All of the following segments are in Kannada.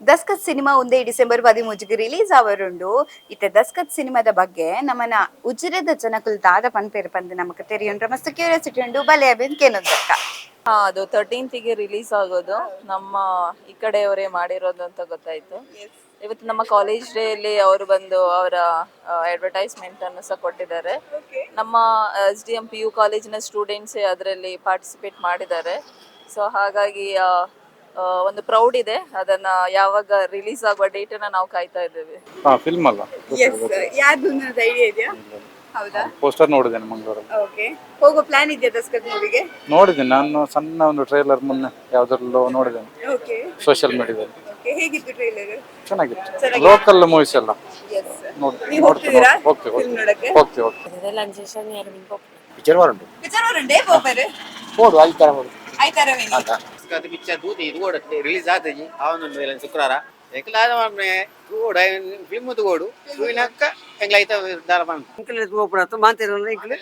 ದಸ್ಕತ್ ಸಿನಿಮಾ ಒಂದೇ ಡಿಸೆಂಬರ್ ಪದಿಮೂಜಿಗೆ ರಿಲೀಸ್ ಆವರುಂಡು. ಇತ್ತೆ ದಸ್ಕತ್ ಸಿನಿಮಾದ ಬಗ್ಗೆ ನಮ್ಮನ ಉಜಿರದ ಜನಕುಲ್ ದಾದ ಪನ್ಪೇರು ಪಂದು ನಮಕ್ ತೆರಿಯುಂಡ್ರ ಮಸ್ತ್ ಕ್ಯೂರಿಯಾಸಿಟಿ ಉಂಡು. ಬಲೆ ಅಭಿನ್ ಕೇನೊಂದಕ್ಕ ಹಾ ಅದು ತರ್ಟೀನ್ತಿಗೆ ರಿಲೀಸ್ ಆಗೋದು. ನಮ್ಮ ಈ ಕಡೆಯವರೇ ಮಾಡಿರೋದು ಅಂತ ಗೊತ್ತಾಯ್ತು. ಇವತ್ತು ನಮ್ಮ ಕಾಲೇಜ್ ಡೇ ಅಲ್ಲಿ ಅವರು ಬಂದು ಅವರ ಅಡ್ವರ್ಟೈಸ್ಮೆಂಟ್ ಅನ್ನು ಸಹ ಕೊಟ್ಟಿದ್ದಾರೆ. ನಮ್ಮ S D M P U ಕಾಲೇಜಿನ ಸ್ಟೂಡೆಂಟ್ಸೇ ಅದರಲ್ಲಿ ಪಾರ್ಟಿಸಿಪೇಟ್ ಮಾಡಿದ್ದಾರೆ. ಸೊ ಹಾಗಾಗಿ ಒಂದು ಪ್ರೌಡ್ ಇದೆ. ಅದನ್ನ ಯಾವಾಗ ರಿಲೀಸ್ ಆಗುವ ಡೇಟ್ ನಾವು ಕಾಯ್ತಾ ಇದ್ದೇವೆ. ಹಾ ಫಿಲ್ಮ್ ಅಲ್ಲ ಯಾರ್ದು ಐಡಿಯಾ ಇದೆಯಾ? ಹೌದಾ? ಪೋಸ್ಟರ್ ನೋಡಿದ್ದೇನೆ ಮಂಗಳೂರು ಓಕೆ ಹೋಗೋ ಪ್ಲಾನ್ ಇದೆಯಾ ದಸ್ಕತ್ ಮೂವಿಗೆ ನೋಡಿದ್ದೇನೆ. ನಾನು ಸಣ್ಣ ಒಂದು ಟ್ರೈಲರ್ ಮುನ್ನ ಯಾವ್ದ್ರಲ್ಲೋ ನೋಡಿದ್ದೇನೆ ಓಕೆ ಸೋಷಿಯಲ್ ಮೀಡಿಯಾದಲ್ಲಿ ಓಕೆ ಹೇಗಿತ್ತು ಟ್ರೈಲರ್ ಚೆನ್ನಾಗಿತ್ತು. ಲೋಕಲ್ ಮೂವೀಸ್ ಎಲ್ಲ. ನೋಡಿ ನೀವು ಹೋಗ್ತಿದ್ದೀರಾ ಓಕೆ ಫಿಲ್ಮ್ ನೋಡಕ್ಕೆ? ಓಕೆ ಓಕೆ ಪಿಕ್ಚರ್ ಬರುಂಟು ಪಿಕ್ಚರ್ ಅವರುಂಡೆ ಪೋಪರ್ ನೋಡು ಅಲ್ಲಿ ತರ ನೋಡು ಆಯ್ತಾರವೇನಿ ಅದು ಪಿಕ್ಚರ್ ದೂತಿ ಇದು ಕೂಡ ರಿಲೀಸ್ ಆತಜಿ ಅವನೊಂದು ವೇಳೆ ಶುಕ್ರವಾರ. ಎಂಕ್ಲಾದ ಮಾಡ್ಮೆ ಕೂಡ ಫಿಲ್ಮ್ ತಗೋಡು ಹೂವಿನಕ್ಕ ಎಂಗ್ಲೈತ ದಾರ ಬಂದು. ಇಂಕಲ್ ಓಪನ್ ಅಂತ ಮಾಂತಿರಲ್ಲ ಇಂಕಲ್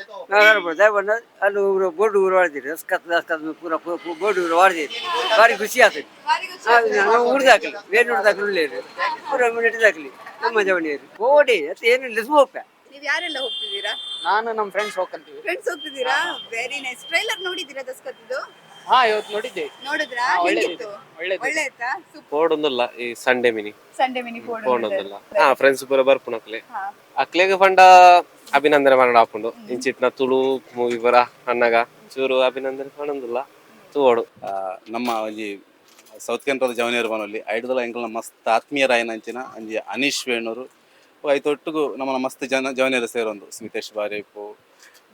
ಬರ್ದೆ ಬಣ್ಣ ಅಲ್ಲಿ ಊರು ಬೋರ್ಡ್ ಊರು ಹೊಡೆದಿರಿ ರಸ್ಕತ್ ರಸ್ಕತ್ ಪೂರ ಬೋರ್ಡ್ ಊರು ಹೊಡೆದಿರಿ ಭಾರಿ ಖುಷಿ ಆಗ್ತದೆ. ಉಡ್ದಾಕಲಿ ಬೇರೆ ಉಡ್ದಾಕಲಿ ಒಳ್ಳೆಯದು ಪೂರ ಮಿನಿಟ್ದಾಕಲಿ ನಮ್ಮ ಜವಣಿಯರು ಗೋಡೆ ಅದು ಏನು ಸೋಪ. ನೀವು ಯಾರೆಲ್ಲ ಹೋಗ್ತಿದ್ದೀರಾ? ನಾನು ನಮ್ಮ ಫ್ರೆಂಡ್ಸ್ ಹೋಗ್ತೀವಿ ಫ್ರೆಂಡ್ಸ್ ಹೋಗ್ತಿದ್ದೀರಾ? ವೆರಿ ನೈಸ್ ಟ್ರೈಲರ್ ನೋಡಿದ್ದೀರಾ ದಸ್ಕತ್ತಿದ್ದು? ಹಾ ಇವತ್ತು ನೋಡಿದ್ದೆ ನೋಡಿದ್ರಾ. ಹೇಗಿತ್ತು? ಒಳ್ಳೆದಿದೆ. ಒಳ್ಳೆ ಆಯ್ತಾ ಸೂಪರ್ ಪೋಡೊಂದುಲ್ಲ ಈ ಸಂಡೆ ಮಿನಿ ಸಂಡೆ ಮಿನಿ ಫೋನ್ ಪೋಡೊಂದುಲ್ಲ ಹಾ ಫ್ರೆಂಡ್ಸ್ ಪೂರ ಬರ್ಪುಣ ಅಕ್ಲೆ. ಅಕ್ಲೆಗ್ ಪಂಡ ಅಭಿನಂದನೆ ಮಾಡೋಣ ಹಾಕೊಂಡು ಇಂಚಿತ್ನ ತುಳು ಮೂವಿ ಬರ ಅನ್ನಗ ಚೂರು ಅಭಿನಂದನೆ ಮಾಡೋದಿಲ್ಲ ತೂವಡು. ಆ, ನಮ್ಮ ಒಂಜಿ ಸೌತ್ ಕೆನರಾದ ಜವನಿಯರ್ ಬನಲ್ಲಿ ಐಡ್ದಲ ಎಂಕಲ್ನ ಮಸ್ತ್ ಆತ್ಮೀಯರಾಯನ ಅಂಚಿನ ಒಂಜಿ ಅನೀಶ್ ವೇಣೂರು ಐತೊಟ್ಟಿಗೂ ನಮ್ಮನ ಮಸ್ತ್ ಜನ ಜವನಿಯರ್ ಸೇರೊಂದು ಸ್ಮಿತೇಶ್ ಬಾರೇಪು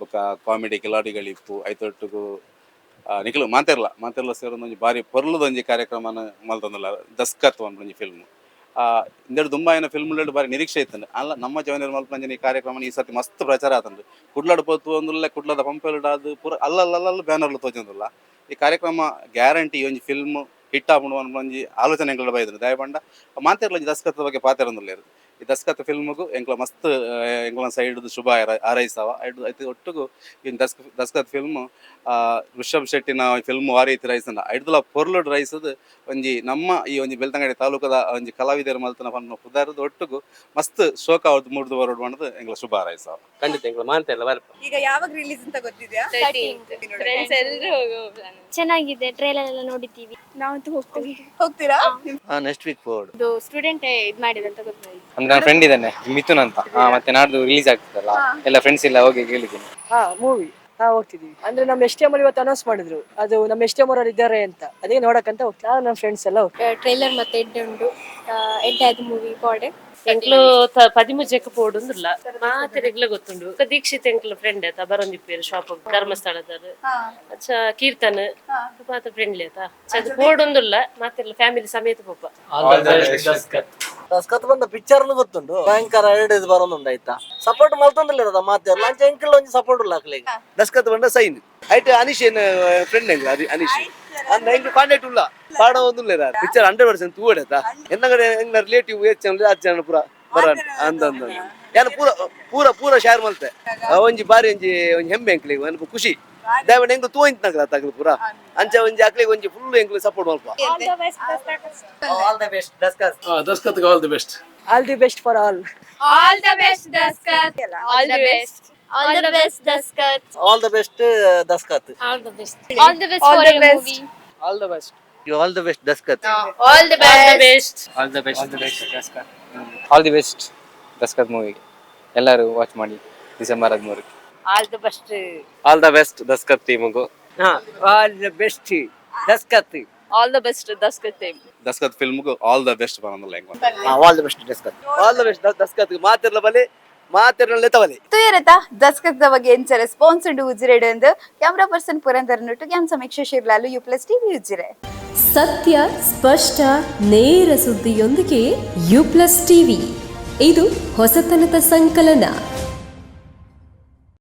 ಬೊಕ ಕಾಮಿಡಿ ಕಿಲಾಡಿಗಳಿಪ್ಪು ಐತೊಟ್ಟಿಗೂ ನಿಖಿಲ್, ಮಾತೆರ್ಲ ಮಾತೆರ್ಲ ಸೇರೊಂದು ಒಂಜಿ ಬಾರಿ ಪೊರ್ಲುದೊಂಜಿ ಕಾರ್ಯಕ್ರಮನ ಮಲ್ತೊಂದುಲ್ಲ ದಸ್ಕತ್ ಒಂದು ಫಿಲ್ಮ್ ದುಂಬ ಏನ ಫಿಲ್ಮ್ ಬಾರಿ ನಿರೀಕ್ಷೆ ಇತ್ತಂಡು ಅಲ್ಲ, ನಮ್ಮ ಜವನಿಯರ್ ಮಲ್ಪಂಜನ ಈ ಕಾರ್ಯಕ್ರಮ ಈ ಸರ್ತಿ ಮಸ್ತ್ ಪ್ರಚಾರ ಆತಂಡು ಕುಡ್ಲಾಡ್ ಪೋತು ಒಂದುಲ್ಲ ಕುಡ್ಲದ ಪಂಪೆಲ್ಡಾದು ಪೂರ ಅಲ್ಲಲ್ಲಲ್ಲ ಬ್ಯಾನರ್ಲು ತೋಜೊಂದುಲ್ಲ. ಈ ಕಾರ್ಯಕ್ರಮ ಗ್ಯಾರಂಟಿ ಒಂಜಿ ಫಿಲ್ಮ್ ಹಿಟ್ ಆಗ್ಬಿಡುವ ಒಂಜಿ ಆಲೋಚನೆಗಳು ಬೈದ್ರು. ದಯಪಂಡ, ಮಾತೆರ್ಲ ದಸ್ಕತ್ ಬಗ್ಗೆ ಪಾತೆರೊಂದುಲ್ಲೇರು ಈ ದಸ್ಕತ್ ಫಿಲ್ಮ್ಗೂ ಎಂಕ್ಲ ಮಸ್ತ್ ಎಂಕ್ಲ ಸೈಡ್ ಶುಭ ಹಾರೈ- ಹಾರೈಸವ. ಐದು ಐತಿ ಒಟ್ಟಿಗೂ ಇನ್ ದಸ್ ದಸ್ಕತ್ ಫಿಲ್ಮ್ ಋಷಭ್ ಶೆಟ್ಟಿನ ಫಿಲ್ಮ್ ವಾರಿ ಐತಿ ರೈಸನ ಐಡ್ದಲ ಪೊರ್ಲುಡ್ ರೈಸದ ಒಂಜಿ ನಮ್ಮ ಈ ಒಂಜಿ ಬೆಳ್ತಂಗಡಿ ತಾಲೂಕದ ಒಂಜಿ ಕಲಾವಿದರ ಮಲ್ತನ ಪನ್ನ ಪುದಾರದ ಒಟ್ಟಿಗೂ ಮಸ್ತ್ ಶೋಕ ಅವ್ರದ್ದು ಮೂಡ್ದು ಬರೋಡ್ ಮಾಡೋದು ಎಂಕ್ಲ ಶುಭ ಹಾರೈಸವ. ಖಂಡಿತ ಎಂಕ್ಲ ಮಾತೆಲ್ಲ ಬರ್ಪ ಈಗ ಯಾವಾಗ ರಿಲೀಸ್ ಅಂತ ಗೊತ್ತಿದ್ಯಾ? ಫ್ರೆಂಡ್ಸ್ ಎಲ್ಲರೂ ಚೆನ್ನಾಗಿದೆ ಟ್ರೈಲರ್ ಎಲ್ಲ ನೋಡಿದ್ದೀವಿ. ನಾವಂತೂ ಹೋಗ್ತೀವಿ. ಹೋಗ್ತೀರಾ? ನೆಕ್ಸ್ಟ್ ವೀಕ್ ಫೋರ್ಡ್ ಇದು ಸ್ಟೂಡೆಂಟ್ ಇದು ಮಾಡಿದಂತ ಗೊತ್ತಾಯ್ತು. ನನ್ನ ಫ್ರೆಂಡ್ ಇದ್ದಾನೆ ಮಿಥುನ್ ಅಂತ. ಆ, ಮತ್ತೆ ನಾಡ್ದು ರಿಲೀಸ್ ಆಗ್ತದಲ್ಲ ಎಲ್ಲ ಫ್ರೆಂಡ್ಸ್ ಎಲ್ಲ ಹೋಗಿ ಕೇಳಿದ್ದೀನಿ. ಹಾ ಮೂವಿ ಹಾ ಹೋಗ್ತಿದೀವಿ. ಅಂದ್ರೆ ನಮ್ಮ ಎಸ್ ಟಿ ಎಂ ಇವತ್ತು ಅನೌನ್ಸ್ ಮಾಡಿದ್ರು. ಅದು ನಮ್ಮ ಎಸ್ ಟಿ ಅವರು ಇದ್ದಾರೆ ಅಂತ. ಅದೇ ನೋಡಕ್ಕಂತ ಹೋಗ್ತಾ ನಮ್ಮ ಫ್ರೆಂಡ್ಸ್ ಎಲ್ಲ ಟ್ರೈಲರ್ ಮತ್ತೆ ಎಡ್ಡೆ ಉಂಟು ಎಡ್ಡೆ ಆದ ಮೂವಿ ಪಾಡೆ ಎಂಕ್ಲು ಪದಿಮುಜಕ್ಕ ಪೋಡುಂದುಲ್ಲ ಮಾತೆ ರೆಗ್ಲ ಗೊತ್ತುಂಡು ದೀಕ್ಷಿತ್ ಎಂಕ್ಲ ಫ್ರೆಂಡ್ ಆತ ಬರೊಂದಿಪ್ಪೇರು ಶಾಪ್ ಧರ್ಮಸ್ಥಳದ ಅಚ್ಚ ಕೀರ್ತನ್. ಮಾತ ಫ್ರೆಂಡ್ಲಿ ಆತ ಅದು ಪೋಡುಂದುಲ್ಲ ಮಾತೆಲ್ಲ ಫ್ಯಾಮಿಲಿ ಸಮೇತ ಪೋಪ. ದಸ್ಕತ್ ಬಂದ ಪಿಕ್ಚರ್ ಗೊತ್ತುಂಡು ಭಯಂಕರ ಎರಡು ಬರೋದು ಬರೋದುಂಡು ಆಯ್ತಾ? ಸಪೋರ್ಟ್ ಮಲ್ತೊಂದಿಲ್ಲ ಇರದ ಮಾತೆ ಲಂಚ ಎಂಕಲ್ ಒಂಜಿ ಸಪೋರ್ಟ್ ಇಲ್ಲ ಹಾಕ್ಲಿ ದಸ್ಕತ್ ಬಂದ ಸೈನ್ ಐಟ್ ಅನೀಶ್ ಏನ್ ಫ್ರೆಂಡ್ ಎಂಗ್ಲ ಅನೀಶ್. ಅಂದ ಎಂಗ್ ಕಾಂಟ್ಯಾಕ್ಟ್ ಉಲ್ಲ ಪಾಡ ಒಂದುಲ್ಲ ಪಿಕ್ಚರ್ ಹಂಡ್ರೆಡ್. ಪರ್ಸೆಂಟ್ ತೂವಡೆತ ಎನ್ನಗಡೆ ಎಂಗ್ನ ರಿಲೇಟಿವ್ ಹತ್ತು ಜನ ಪೂರ ಬರ ಅಂದ ಅಂದ ಯಾನು ಪೂರ ಪೂರ ಪೂರ ಶೇರ್ ಮಲ್ತೆ. ಆ ಒಂಜಿ ಬಾರಿ ಒಂಜಿ ಒಂಜಿ ಹೆಮ್ಮೆ ಎಂಕ್ಲಿಗೆ ಒಂದು ಖುಷಿ. ದಯವಿಟ್ಟು ಎಂಗ್ಲು ತೂಂತ ನಗರ ತಗಲು ಪೂರ ಅಂಚ ಒಂಜಿ ಅಕ್ಲಿಗೆ ಒಂಜಿ ಫುಲ್ ಎಂಗ್ಲು support ಮಲ್ಪ all the best Daskath all the best all the best for all all the best Daskath all the best all the best Daskath all the best Daskath all the best all the best for your movie all the best you all the best Daskath all the best best all the best all the best Daskath movie ಎಲ್ಲರೂ ವಾಚ್ ಮಾಡಿ December ಹದಿಮೂರಕ್ಕೆ all the best all the best Daskath ಟೀಮ್ಗು ಹಾ. All the best Daskath all the best Daskath team Daskath ಫಿಲ್ಮ್ಗು all the best ಬರೋದಿಲ್ಲ ಹೆಂಗ್ all the best Daskath all the best Daskath ಮಾತೆರ್ಲ ಬಲೆ ಮಾತೆರ್ಲ ಲೆತವಲೆ ತುಯರತ ದಸ್ಕತ್ ಬಗ್ಗೆ ಎಂಚ ಸ್ಪಾನ್ಸರ್ಡ್ ಉಜಿರೆಡ್ ಎಂದು ಕ್ಯಾಮ್ರಾ ಪರ್ಸನ್ ಪುರಂದರ್ ನುಟ್ಟು ಕ್ಯಾಮ್ ಸಮೀಕ್ಷೆ Shirlalu U plus TV Ujire. ಸತ್ಯ ಸ್ಪಷ್ಟ ನೇರ ಸುದ್ದಿಯೊಂದಿಗೆ ಯು ಪ್ಲಸ್ ಟಿವಿ ಇದು ಹೊಸತನದ ಸಂಕಲನ.